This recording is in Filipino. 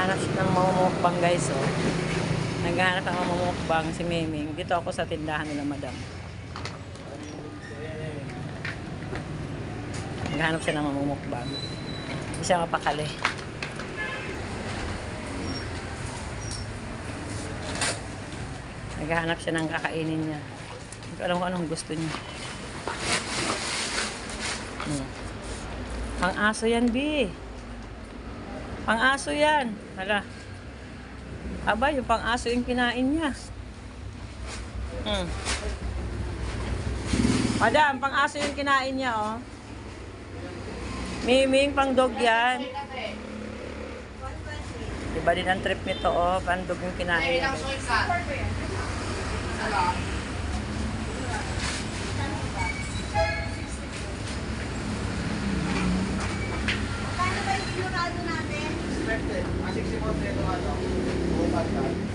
Naghahanap ng mamumukbang guys, oh. Naghahanap ng mamumukbang si Miming. Dito ako sa tindahan nila, madam. Naghahanap siya ng mamumukbang. Hindi siya mapakali. Naghahanap siya ng kakainin niya. Hindi ko alam kung anong gusto niya. Hmm. Pang-aso yan, B. Pang-aso yan. Hala. Aba, yung pang-aso yung kinain niya. Hmm. Madam, pang-aso yung kinain niya, oh. Miming, pang-dog yan. Diba din ang trip nito, oh. Pang-dog yung kinain niya. 364 na ito, ano, buong